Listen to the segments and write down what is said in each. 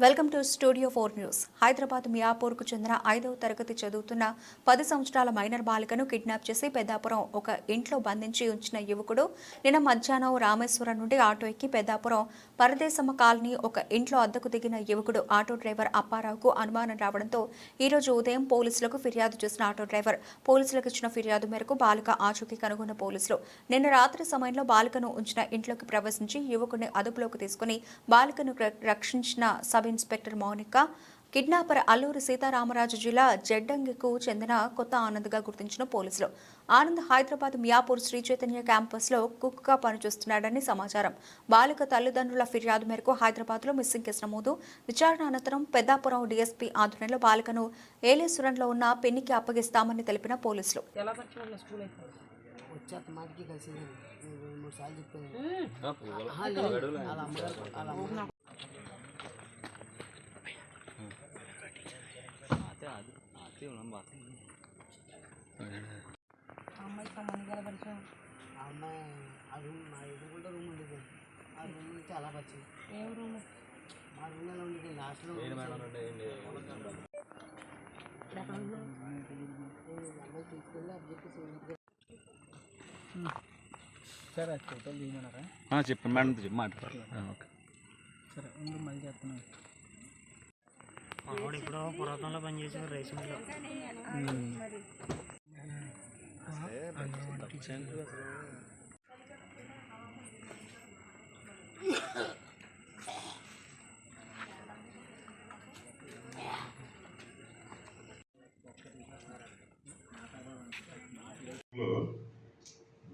Welcome to studio four news. Hyderabad మియాపూర్కు చెందిన ఐదవ తరగతి చదువుతున్న పది సంవత్సరాల మైనర్ బాలికను కిడ్నాప్ చేసి పెద్దాపురం ఒక ఇంట్లో బంధించి ఉంచిన యువకుడు నిన్న మధ్యాహ్నం రామేశ్వరం నుండి ఆటో ఎక్కి పెద్దాపురం పరదేశమ్మ కాలనీ ఒక ఇంట్లో అద్దకు దిగిన యువకుడు ఆటో డ్రైవర్ అప్పారావుకు అనుమానం రావడంతో ఈ రోజు ఉదయం పోలీసులకు ఫిర్యాదు చేసిన ఆటో డ్రైవర్ పోలీసులకు ఇచ్చిన ఫిర్యాదు మేరకు బాలిక ఆచూకీ కనుగొన్న పోలీసులు. నిన్న రాత్రి సమయంలో బాలికను ఉంచిన ఇంట్లోకి ప్రవేశించి యువకుడిని అదుపులోకి తీసుకుని బాలికను ర- రక్షించిన సభ ఇన్స్పెక్టర్ మౌనిక కిడ్నాపర్ అల్లూరి సీతారామరాజు జిల్లా జడ్డంగికు చెందిన కొత్త ఆనంద్గా గుర్తించిన పోలీసులు. ఆనంద్ హైదరాబాద్ మియాపూర్ శ్రీ చైతన్య క్యాంపస్లో కుక్గా పనిచేస్తున్నాడని సమాచారం. బాలిక తల్లిదండ్రుల ఫిర్యాదు మేరకు హైదరాబాద్లో మిస్సింగ్ కేసు నమోదు. విచారణ అనంతరం పెద్దాపురం డీఎస్పీ ఆధ్వర్యంలో బాలికను ఏలేశ్వరంలో ఉన్న పెన్నికి అప్పగిస్తామని తెలిపిన పోలీసులు. వచ్చాక మాటకి రెండు మూడు సార్లు చెప్పాను. అమ్మాయి సంబంధం ఎలా ఆ అమ్మాయి ఆ రూమ్ మా ఎదురుకుంటే రూమ్ ఉండేది ఆ రూమ్ నుంచి అలా పరిచయం ఏం రూమ్ మా రూమ్లో ఉండేది లాస్ట్లో అమ్మాయి తీసుకెళ్ళి అబ్జెక్ట్ సరే ఫోటోలు తీయమన్నారా చెప్పండి మేడం చెప్పి మాట్లాడారు ఓకే సరే ఉండు మళ్ళీ చేస్తున్నాను ఆవిడ ఇప్పుడు పురాతనలో పనిచేసే రైస్ మిల్లో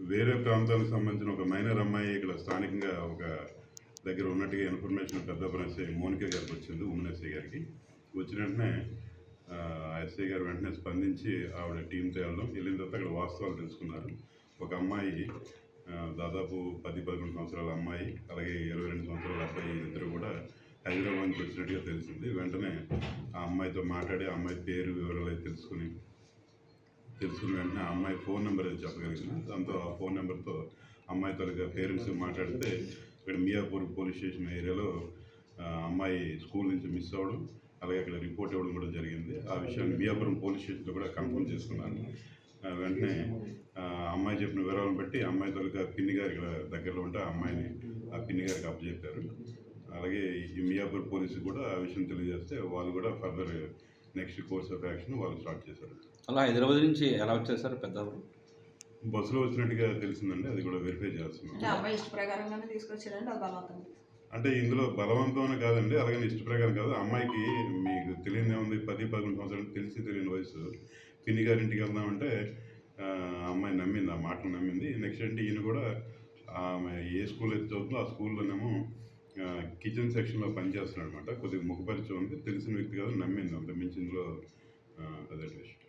వేరే ప్రాంతానికి సంబంధించిన ఒక మైనర్ అమ్మాయి ఇక్కడ స్థానికంగా ఒక దగ్గర ఉన్నట్టుగా ఇన్ఫర్మేషన్ పెద్ద మోనిక గారికి వచ్చింది ఎస్ఐ గారికి. వచ్చిన వెంటనే ఎస్ఐ గారు వెంటనే స్పందించి ఆవిడ టీంతో వెళ్ళడం వెళ్ళిన తర్వాత అక్కడ వాస్తవాలు తెలుసుకున్నారు. ఒక అమ్మాయి దాదాపు పది పదకొండు సంవత్సరాల అమ్మాయి అలాగే ఇరవై రెండు సంవత్సరాల అబ్బాయి ఇద్దరు కూడా హైదరాబాద్ వచ్చినట్టుగా తెలిసింది వెంటనే ఆ అమ్మాయితో మాట్లాడి ఆ అమ్మాయి పేరు వివరాలు అయితే తెలుసుకుని తెలుసుకున్న వెంటనే ఆ అమ్మాయి ఫోన్ నెంబర్ అది చెప్పగలిగిన దాంతో ఆ ఫోన్ నెంబర్తో అమ్మాయి తాలూకా పేరెంట్స్ మాట్లాడితే ఇక్కడ మియాపూర్ పోలీస్ స్టేషన్ ఏరియాలో అమ్మాయి స్కూల్ నుంచి మిస్ అవ్వడం అలాగే అక్కడ రిపోర్ట్ ఇవ్వడం కూడా జరిగింది. ఆ విషయాన్ని మియాపురం పోలీస్ స్టేషన్లో కూడా కన్ఫర్మ్ చేసుకున్నాను. వెంటనే అమ్మాయి చెప్పిన వివరాలను బట్టి అమ్మాయి తాలూకా పిన్ని గారి ఇక్కడ దగ్గరలో ఉంటే ఆ అమ్మాయిని ఆ పిన్ని గారికి అప్పచెప్పారు. అలాగే ఈ మియాపూర్ పోలీసు కూడా ఆ విషయం తెలియజేస్తే వాళ్ళు కూడా further next course of action వాళ్ళు స్టార్ట్ చేశారు. అలా హైదరాబాద్ నుంచి ఎలా వచ్చేసారు పెద్ద బస్సులో వచ్చినట్టుగా తెలిసిందండి అది కూడా వెరిఫై చేస్తున్నాం. అమ్మాయి ఇష్ట ప్రకారంగానే తీసుకొచ్చారండి అంటే ఇందులో బలవంతం కాదండి అలాగే ఇష్ట ప్రకారం కాదు. అమ్మాయికి మీకు తెలియదు ఏముంది పది పదకొండు సంవత్సరాలు తెలిసి తెలియని వయసు. పిన్ని గారింటికి వెళ్దామంటే అమ్మాయి నమ్మింది ఆ మాటలు నమ్మింది. నెక్స్ట్ అంటే ఈయన కూడా ఆమె ఏ స్కూల్ అయితే చదువుతుందో ఆ స్కూల్లోనేమో కిచెన్ సెక్షన్లో పనిచేస్తున్నాడు అనమాట కొద్దిగా ముఖపరిచయం ఉంది తెలిసిన వ్యక్తి కాదు నమ్మింది అంత మించి ఇందులో అదే విషయం